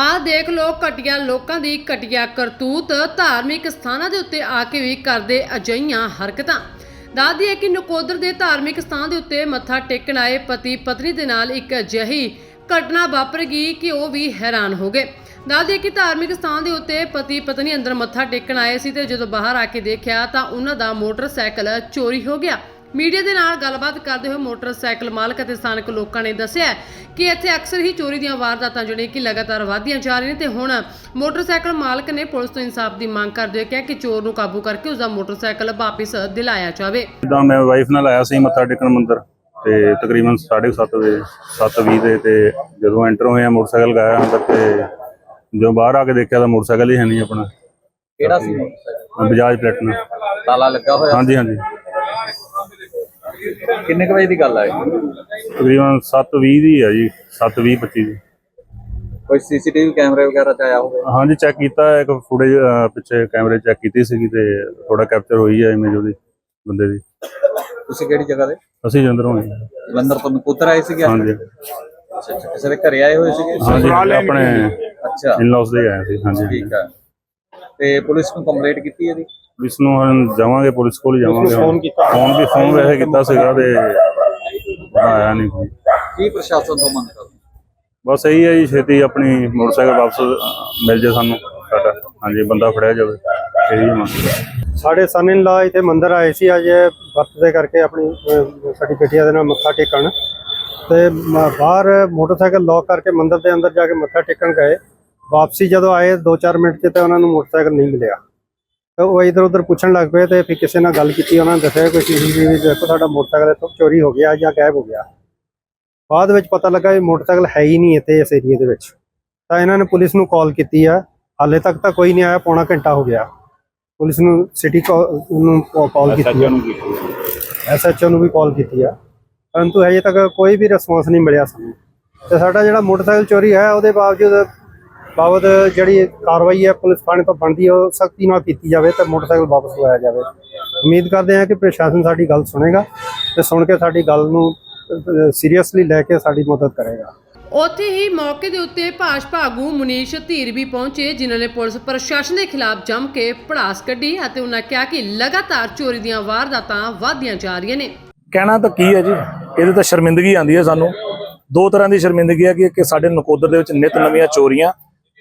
ਆਹ ਦੇਖ ਲੋ ਘਟੀਆ ਲੋਕਾਂ ਦੀ ਘਟੀਆ ਕਰਤੂਤ। ਧਾਰਮਿਕ ਸਥਾਨਾਂ ਦੇ ਉੱਤੇ ਆ ਕੇ ਵੀ ਕਰਦੇ ਅਜਈਆਂ ਹਰਕਤਾਂ। ਦੱਸਦੀ ਹੈ ਕਿ ਨਕੋਦਰ ਦੇ ਧਾਰਮਿਕ ਸਥਾਨ ਦੇ ਉੱਤੇ ਮੱਥਾ ਟੇਕਣ ਆਏ ਪਤੀ ਪਤਨੀ ਦੇ ਨਾਲ ਇੱਕ ਅਜਿਹੀ ਘਟਨਾ ਵਾਪਰ ਗਈ ਕਿ ਉਹ ਵੀ ਹੈਰਾਨ ਹੋ ਗਏ। ਦੱਸਦੀ ਹੈ ਕਿ ਧਾਰਮਿਕ ਸਥਾਨ ਦੇ ਉੱਤੇ ਪਤੀ ਪਤਨੀ ਅੰਦਰ ਮੱਥਾ ਟੇਕਣ ਆਏ ਸੀ ਤੇ ਜਦੋਂ ਬਾਹਰ ਆ ਕੇ ਦੇਖਿਆ ਤਾਂ ਉਹਨਾਂ ਦਾ ਮੋਟਰਸਾਈਕਲ ਚੋਰੀ ਹੋ ਗਿਆ। ਮੀਡੀਆ ਦੇ ਨਾਲ ਗੱਲਬਾਤ ਕਰਦੇ ਹੋਏ ਮੋਟਰਸਾਈਕਲ ਮਾਲਕ ਅਤੇ ਸਥਾਨਕ ਲੋਕਾਂ ਨੇ ਦੱਸਿਆ ਕਿ ਇੱਥੇ ਅਕਸਰ ਹੀ ਚੋਰੀ ਦੀਆਂ ਵਾਰਦਾਤਾਂ ਜਿਹੜੀਆਂ ਕਿ ਲਗਾਤਾਰ ਵਧਦੀਆਂ ਜਾ ਰਹੀਆਂ ਨੇ ਤੇ ਹੁਣ ਮੋਟਰਸਾਈਕਲ ਮਾਲਕ ਨੇ ਪੁਲਿਸ ਤੋਂ ਇਨਸਾਫ ਦੀ ਮੰਗ ਕਰਦੇ ਹੋਏ ਕਿਹਾ ਕਿ ਚੋਰ ਨੂੰ ਕਾਬੂ ਕਰਕੇ ਉਸ ਦਾ ਮੋਟਰਸਾਈਕਲ ਵਾਪਸ ਦਿਲਾਇਆ ਜਾਵੇ। ਜਿੱਦਾਂ ਮੈਂ ਵਾਈਫ ਨਾਲ ਆਇਆ ਸੀ ਮੱਥਾ ਟੇਕਣ ਮੰਦਰ ਤੇ ਤਕਰੀਬਨ 7:30 ਵਜੇ 7:20 ਦੇ ਤੇ ਜਦੋਂ ਐਂਟਰ ਹੋਏ ਆ ਮੋਟਰਸਾਈਕਲ ਗਾਇਆ ਅੰਦਰ ਤੇ ਜਦੋਂ ਬਾਹਰ ਆ ਕੇ ਦੇਖਿਆ ਤਾਂ ਮੋਟਰਸਾਈਕਲ ਹੀ ਹੈ ਨਹੀਂ ਆਪਣਾ। ਕਿਹੜਾ ਸੀ ਮੋਟਰਸਾਈਕਲ? ਬਜਾਜ ਪਲੈਟਨਾ। ਤਾਲਾ ਲੱਗਾ ਹੋਇਆ ਹਾਂਜੀ ਹਾਂਜੀ। ਕਿੰਨੇ ਕੁ ਵਜੇ ਦੀ ਗੱਲ ਹੈ ਤਕਰੀਬਨ 7:20 ਦੀ ਹੈ ਜੀ 7:20 25 ਦੀ। ਕੋਈ ਸੀਸੀਟੀਵੀ ਕੈਮਰੇ ਵਗੈਰਾ ਚ ਆਇਆ ਹੋਵੇ? ਹਾਂਜੀ ਚੈੱਕ ਕੀਤਾ ਇੱਕ ਫੁਟੇਜ ਪਿੱਛੇ ਕੈਮਰੇ ਚੈੱਕ ਕੀਤੀ ਸੀਗੀ ਤੇ ਥੋੜਾ ਕੈਪਚਰ ਹੋਈ ਹੈ ਇਮੇਜ ਉਹਦੀ ਬੰਦੇ ਦੀ। ਤੁਸੀਂ ਕਿਹੜੀ ਜਗ੍ਹਾ ਤੇ ਅਸੀਂ ਜੰਦਰੋਂ ਆਏ ਜਲੰਧਰ ਤੋਂ ਨਕੋਦਰ ਆਏ ਸੀਗੇ? ਹਾਂਜੀ। ਅੱਛਾ ਅੱਛਾ। ਕਿਸੇ ਦੇ ਘਰੇ ਆਏ ਹੋਏ ਸੀਗੇ? ਹਾਂਜੀ ਆਪਣੇ ਅੱਛਾ। ਇਨ-ਲॉज ਦੇ ਆਏ ਸੀ ਹਾਂਜੀ ਠੀਕ ਹੈ ਤੇ ਪੁਲਿਸ ਨੂੰ ਕੰਪਲੇਂਟ ਕੀਤੀ ਇਹਦੀ? ਪੁਲਿਸ ਨੂੰ ਹੁਣ ਜਾਵਾਂਗੇ ਪੁਲਿਸ ਕੋਲ ਹੀ ਜਾਵਾਂਗੇ ਫੋਨ ਕੀਤਾ। ਫੋਨ ਵੀ ਫੋਨ ਵੈਸੇ ਕੀਤਾ ਸੀਗਾ ਤੇ ਆਇਆ ਨਹੀਂ ਕੋਈ ਕੀ ਪ੍ਰਸ਼ਾਸਨ ਤੋਂ ਮੰਗ ਕਰਦੇ? ਬਸ ਇਹੀ ਹੈ ਜੀ ਛੇਤੀ ਆਪਣੀ ਮੋਟਰਸਾਈਕਲ ਵਾਪਸ ਅਹ, ਮਿਲ ਜੇ ਸਾਨੂੰ ਸਾਡਾ। ਹਾਂਜੀ ਬੰਦਾ ਫੜਿਆ ਜਾਵੇ ਇਹੀ ਮੰਗ। ਸਾਡੇ ਸਨ ਇਨ ਲਾ ਇੱਥੇ ਮੰਦਿਰ ਆਏ ਸੀ ਅੱਜ ਬਰਥਡੇ ਕਰਕੇ ਆਪਣੀ ਅਹ, ਸਾਡੀ ਬੇਟੀਆਂ ਦੇ ਨਾਲ ਮੱਥਾ ਟੇਕਣ। ਤੇ ਮ- ਬਾਹਰ ਮੋਟਰਸਾਈਕਲ ਲੌਕ ਕਰਕੇ ਮੰਦਿਰ ਦੇ ਅੰਦਰ ਜਾ ਕੇ ਮੱਥਾ ਟੇਕਣ ਗਏ। ਵਾਪਸੀ ਜਦੋਂ ਆਏ 2-4 ਮਿੰਟ 'ਚ ਤੇ ਉਹਨਾਂ ਨੂੰ ਮੋਟਰਸਾਈਕਲ ਨਹੀਂ ਮਿਲਿਆ। ਤੇ ਉਹ ਇਧਰ ਉਧਰ ਪੁੱਛਣ ਲੱਗ ਪਏ ਤੇ ਫਿਰ ਕਿਸੇ ਨਾਲ ਗੱਲ ਕੀਤੀ ਉਹਨਾਂ ਨੇ ਦੱਸਿਆ ਕੋਈ ਸੀਸੀਟੀਵੀ ਦੇਖੋ ਸਾਡਾ ਮੋਟਰਸਾਈਕਲ ਇੱਥੋਂ ਚੋਰੀ ਹੋ ਗਿਆ ਜਾਂ ਗਾਇਬ ਹੋ ਗਿਆ। ਬਾਅਦ ਵਿੱਚ ਪਤਾ ਲੱਗਾ ਇਹ ਮੋਟਰਸਾਈਕਲ ਹੈ ਹੀ ਨਹੀਂ ਇੱਥੇ ਇਸ ਏਰੀਏ ਦੇ ਵਿੱਚ। ਤਾਂ ਇਹਨਾਂ ਨੇ ਪੁਲਿਸ ਨੂੰ ਕਾਲ ਕੀਤੀ ਆ। ਹਾਲੇ ਤੱਕ ਤਾਂ ਕੋਈ ਨਹੀਂ ਆਇਆ ਪੌਣਾ ਘੰਟਾ ਹੋ ਗਿਆ। ਪੁਲਿਸ ਨੂੰ ਸਿਟੀ ਨੂੰ ਕਾਲ ਕੀਤੀ ਐਸਐਚਓ ਨੂੰ ਵੀ। ਕਾਲ ਕੀਤੀ ਆ। ਪਰੰਤੂ ਹਜੇ ਤੱਕ ਕੋਈ ਵੀ ਰਿਸਪੌਂਸ ਨਹੀਂ ਮਿਲਿਆ ਸਾਨੂੰ। ਤੇ ਸਾਡਾ ਜਿਹੜਾ ਮੋਟਰਸਾਈਕਲ ਚੋਰੀ ਹੈ ਉਹਦੇ ਬਾਵਜੂਦ ਬਾਬਤ ਜਿਹੜੀ ਕਾਰਵਾਈ ਹੈ ਪੁਲਿਸ ਥਾਣੇ ਤੋਂ ਬਣਦੀ ਹੈ ਉਹ ਸਖਤੀ ਨਾਲ ਕੀਤੀ ਜਾਵੇ ਤੇ ਮੋਟਰਸਾਈਕਲ ਵਾਪਸ ਲਵਾਇਆ ਜਾਵੇ। ਉਮੀਦ ਕਰਦੇ ਹਾਂ ਕਿ ਪ੍ਰਸ਼ਾਸਨ ਸਾਡੀ ਗੱਲ ਸੁਣੇਗਾ ਤੇ ਸੁਣ ਕੇ ਸਾਡੀ ਗੱਲ ਨੂੰ ਸੀਰੀਅਸਲੀ ਲੈ ਕੇ ਸਾਡੀ ਮਦਦ ਕਰੇਗਾ। ਉੱਥੇ ਹੀ ਮੌਕੇ ਦੇ ਉੱਤੇ ਭਾਜਪਾ ਆਗੂ ਮੁਨੀਸ਼ ਧੀਰ ਵੀ ਪਹੁੰਚੇ ਜਿਨ੍ਹਾਂ ਨੇ ਪੁਲਿਸ ਪ੍ਰਸ਼ਾਸਨ ਦੇ ਖਿਲਾਫ ਜੰਮ ਕੇ ਪੜਾਸ ਕੱਢੀ ਅਤੇ ਉਹਨਾਂ ਕਿਹਾ ਕਿ ਲਗਾਤਾਰ ਚੋਰੀ ਦੀਆਂ ਵਾਰਦਾਤਾਂ ਵਧਦੀਆਂ ਜਾ ਰਹੀਆਂ ਨੇ। ਕਹਿਣਾ ਤਾਂ ਕੀ ਹੈ ਜੀ? ਇਹਦੇ ਤਾਂ ਸ਼ਰਮਿੰਦਗੀ ਆਂਦੀ ਹੈ ਸਾਨੂੰ। ਦੋ ਤਰ੍ਹਾਂ ਦੀ ਸ਼ਰਮਿੰਦਗੀ ਹੈ ਕਿ ਕਿ ਸਾਡੇ ਨਕੋਦਰ ਦੇ ਵਿੱਚ ਨਿਤ ਨਵੀਆਂ ਚੋਰੀਆਂ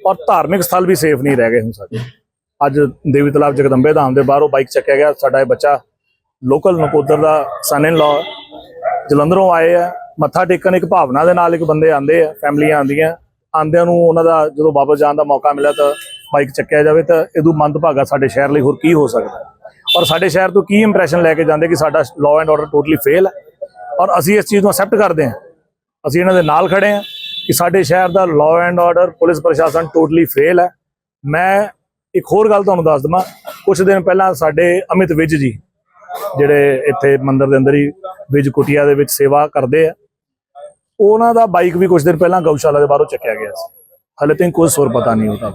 ਔਰ ਧਾਰਮਿਕ ਸਥਲ ਵੀ ਸੇਫ ਨਹੀਂ ਰਹਿ ਗਏ ਹੁਣ ਸਾਡੇ। ਅੱਜ ਦੇਵੀ ਤਲਾਬ ਜਗਦੰਬੇ ਧਾਮ ਦੇ ਬਾਹਰੋਂ ਬਾਈਕ ਚੱਕਿਆ ਗਿਆ। ਸਾਡਾ ਇਹ ਬੱਚਾ ਲੋਕਲ ਨਕੋਦਰ ਦਾ ਸਨ ਇਨ ਲਾ ਜਲੰਧਰੋਂ ਆਏ ਆ। ਮੱਥਾ ਟੇਕਣ ਇੱਕ ਭਾਵਨਾ ਦੇ ਨਾਲ ਇੱਕ ਬੰਦੇ ਆਂਦੇ ਆ ਫੈਮਲੀਆਂ ਆਂਦੀਆਂ ਆਂਦਿਆਂ ਨੂੰ ਉਹਨਾਂ ਦਾ ਜਦੋਂ ਵਾਪਸ ਜਾਣ ਦਾ ਮੌਕਾ ਮਿਲਿਆ ਤਾਂ ਬਾਈਕ ਚੱਕਿਆ ਜਾਵੇ ਤਾਂ ਇਹਦੂ ਮੰਦਭਾਗਾ ਸਾਡੇ ਸ਼ਹਿਰ ਲਈ ਹੋਰ ਕੀ ਹੋ ਸਕਦਾ ਔਰ ਸਾਡੇ ਸ਼ਹਿਰ ਤੋਂ ਕੀ ਇੰਪ੍ਰੈਸ਼ਨ ਲੈ ਕੇ ਜਾਂਦੇ ਕਿ ਸਾਡਾ law and order totally fail ਹੈ? ਔਰ ਅਸੀਂ ਇਸ ਚੀਜ਼ ਨੂੰ ਅਕਸੈਪਟ ਕਰਦੇ ਹਾਂ। ਅਸੀਂ ਇਹਨਾਂ ਦੇ ਨਾਲ ਖੜੇ ਹਾਂ। ਕਿ ਸਾਡੇ ਸ਼ਹਿਰ ਦਾ ਲਾਅ ਐਂਡ ਆਰਡਰ ਪੁਲਿਸ ਪ੍ਰਸ਼ਾਸਨ ਟੋਟਲੀ ਫੇਲ ਹੈ। ਮੈਂ ਇੱਕ ਹੋਰ ਗੱਲ ਤੁਹਾਨੂੰ ਦੱਸ ਦਵਾਂ। ਕੁਝ ਦਿਨ ਪਹਿਲਾਂ ਸਾਡੇ ਅਮਿਤ ਵਿਜ ਜੀ, ਜਿਹੜੇ ਇੱਥੇ ਮੰਦਿਰ ਦੇ ਅੰਦਰ ਹੀ ਵਿਜ ਕੁਟਿਆ ਦੇ ਵਿੱਚ ਸੇਵਾ ਕਰਦੇ ਆ, ਉਹਨਾਂ ਦਾ ਬਾਈਕ ਵੀ ਕੁਝ ਦਿਨ ਪਹਿਲਾਂ ਗਊਸ਼ਾਲਾ ਦੇ ਬਾਹਰੋਂ ਚੱਕਿਆ ਗਿਆ ਸੀ। ਹਲੇ ਤੱਕ ਕੋਈ ਸੁਰ ਪਤਾ ਨਹੀਂ ਉਹਦਾ।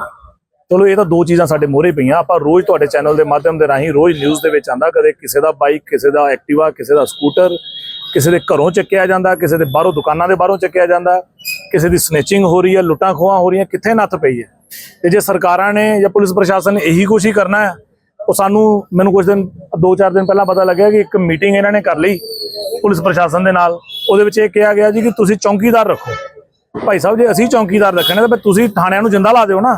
ਚਲੋ, ਇਹ ਤਾਂ ਦੋ ਚੀਜ਼ਾਂ ਸਾਡੇ ਮੋਹਰੇ ਪਈਆਂ। ਆਪਾਂ ਰੋਜ਼ ਤੁਹਾਡੇ ਚੈਨਲ ਦੇ ਮਾਧਿਅਮ ਦੇ ਰਾਹੀਂ ਰੋਜ਼ ਨਿਊਜ਼ ਦੇ ਵਿੱਚ ਆਂਦਾ ਕਦੇ ਕਿਸੇ ਦਾ ਬਾਈਕ ਕਿਸੇ ਦਾ ਐਕਟਿਵਾ ਕਿਸੇ ਦਾ ਸਕੂਟਰ ਕਿਸੇ ਦੇ ਘਰੋਂ ਚੱਕਿਆ ਜਾਂਦਾ, ਕਿਸੇ ਦੇ ਬਾਹਰੋਂ ਦੁਕਾਨਾਂ ਦੇ ਬਾਹਰੋਂ ਚੱਕਿਆ ਜਾਂਦਾ। ਕਿਸੇ ਦੀ ਸਨੇਚਿੰਗ ਹੋ ਰਹੀ ਹੈ, ਲੁੱਟਾਂ ਖੋਹਾਂ ਹੋ ਰਹੀਆਂ, ਕਿੱਥੇ ਨੱਥ ਪਈ ਹੈ? ਤੇ ਜੇ ਸਰਕਾਰਾਂ ਨੇ ਜਾਂ ਪੁਲਿਸ ਪ੍ਰਸ਼ਾਸਨ ਨੇ ਇਹੀ ਕੁਛ ਹੀ ਕਰਨਾ ਹੈ, ਉਹ ਸਾਨੂੰ ਮੈਨੂੰ ਕੁਝ ਦਿਨ, ਦੋ ਚਾਰ ਦਿਨ ਪਹਿਲਾਂ ਪਤਾ ਲੱਗਿਆ ਕਿ ਇੱਕ ਮੀਟਿੰਗ ਇਹਨਾਂ ਨੇ ਕਰ ਲਈ ਪੁਲਿਸ ਪ੍ਰਸ਼ਾਸਨ ਦੇ ਨਾਲ। ਉਹਦੇ ਵਿੱਚ ਇਹ ਕਿਹਾ ਗਿਆ ਜੀ ਕਿ ਤੁਸੀਂ ਚੌਕੀਦਾਰ ਰੱਖੋ। ਭਾਈ ਸਾਹਿਬ, ਜੇ ਅਸੀਂ ਚੌਕੀਦਾਰ ਰੱਖਣੇ ਤਾਂ ਫਿਰ ਤੁਸੀਂ ਥਾਣਿਆਂ ਨੂੰ ਜਿੰਦਾ ਲਾ ਦਿਓ ਨਾ।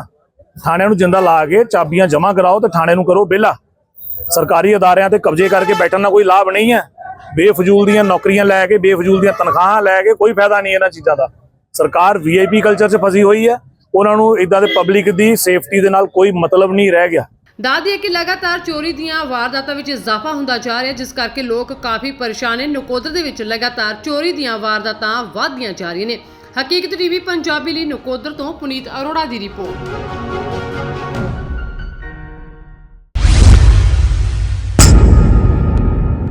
ਥਾਣਿਆਂ ਨੂੰ ਜਿੰਦਾ ਲਾ ਕੇ ਚਾਬੀਆਂ ਜਮ੍ਹਾਂ ਕਰਾਓ ਤੇ ਥਾਣੇ ਨੂੰ ਕਰੋ ਵਿਹਲਾ। ਸਰਕਾਰੀ ਅਦਾਰਿਆਂ ਤੇ ਕਬਜ਼ੇ ਕਰਕੇ ਬੈਠਣ ਦਾ ਕੋਈ ਲਾਭ ਨਹੀਂ ਹੈ। ਬੇਫਜ਼ੂਲ ਦੀਆਂ ਨੌਕਰੀਆਂ ਲੈ ਕੇ, ਬੇਫਜ਼ੂਲ ਦੀਆਂ ਤਨਖਾਹਾਂ ਲੈ ਕੇ ਕੋਈ ਫਾਇਦਾ ਨਹੀਂ ਇਹਨਾਂ ਚੀਜ਼ਾਂ ਦਾ। ਸਰਕਾਰ ਵੀਆਈਪੀ ਕਲਚਰ 'ਚ ਫਸੀ ਹੋਈ ਹੈ। ਉਹਨਾਂ ਨੂੰ ਇਦਾਂ ਦੇ ਪਬਲਿਕ ਦੀ ਸੇਫਟੀ ਦੇ ਨਾਲ ਕੋਈ ਮਤਲਬ ਨਹੀਂ ਰਹਿ ਗਿਆ। ਦੱਸਦੀ ਹੈ ਕਿ ਲਗਾਤਾਰ ਚੋਰੀ ਦੀਆਂ ਵਾਰਦਾਤਾਂ ਵਿੱਚ ਇਜ਼ਾਫਾ ਹੁੰਦਾ ਜਾ ਰਿਹਾ ਜਿਸ ਕਰਕੇ ਲੋਕ ਕਾਫੀ ਪਰੇਸ਼ਾਨ ਨੇ। ਨਕੋਦਰ ਦੇ ਵਿੱਚ ਲਗਾਤਾਰ ਚੋਰੀ ਦੀਆਂ ਵਾਰਦਾਤਾਂ ਵਧਦੀਆਂ ਜਾ ਰਹੀਆਂ ਨੇ। ਹਕੀਕਤ ਟੀਵੀ ਪੰਜਾਬੀ ਲਈ ਨਕੋਦਰ ਤੋਂ ਪੁਨੀਤ ਅਰੋੜਾ ਦੀ ਰਿਪੋਰਟ।